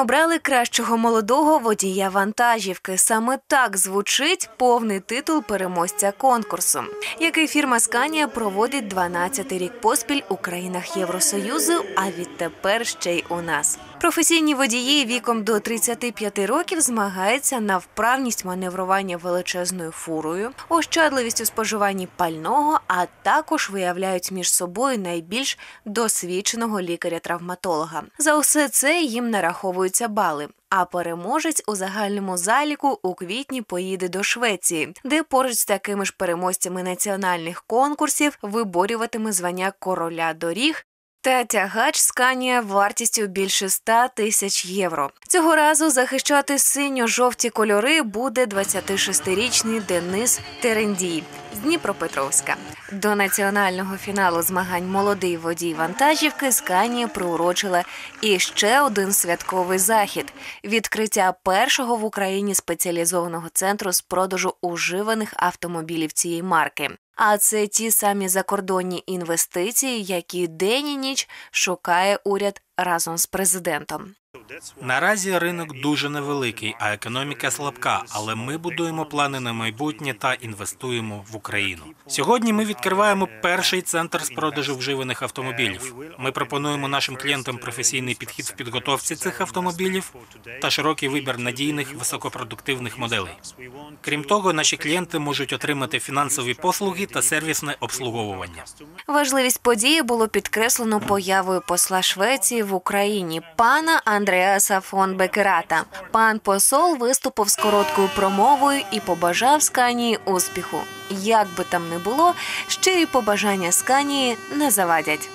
Обрали кращого молодого водія вантажівки. Саме так звучить повний титул переможця конкурсу, який фірма Сканія проводить 12-й рік поспіль у країнах Євросоюзу, а відтепер ще й у нас. Професійні водії віком до 35 років змагаються на вправність маневрування величезною фурою, ощадливість у споживанні пального, а також виявляють між собою найбільш досвідченого лікаря-травматолога. За усе це їм нараховуються бали. А переможець у загальному заліку у квітні поїде до Швеції, де поруч з такими ж переможцями національних конкурсів виборюватиме звання короля доріг та тягач Сканія вартістю більше 100 тисяч євро. Цього разу захищати синьо-жовті кольори буде 26-річний Денис Терендій з Дніпропетровська. До національного фіналу змагань молодий водій вантажівки Сканія приурочила і ще один святковий захід відкриття першого в Україні спеціалізованого центру з продажу уживаних автомобілів цієї марки. А це ті самі закордонні інвестиції, які день і ніч шукає уряд разом з президентом. Наразі ринок дуже невеликий, а економіка слабка. Але ми будуємо плани на майбутнє та інвестуємо в Україну. Сьогодні ми відкриваємо перший центр з продажу вживаних автомобілів. Ми пропонуємо нашим клієнтам професійний підхід в підготовці цих автомобілів та широкий вибір надійних високопродуктивних моделей. Крім того, наші клієнти можуть отримати фінансові послуги та сервісне обслуговування. Важливість події було підкреслено появою посла Швеції в Україні пана Андреаса фон Бекерата. Пан посол виступив з короткою промовою і побажав Сканії успіху. Як би там не було, щирі побажання Сканії не завадять.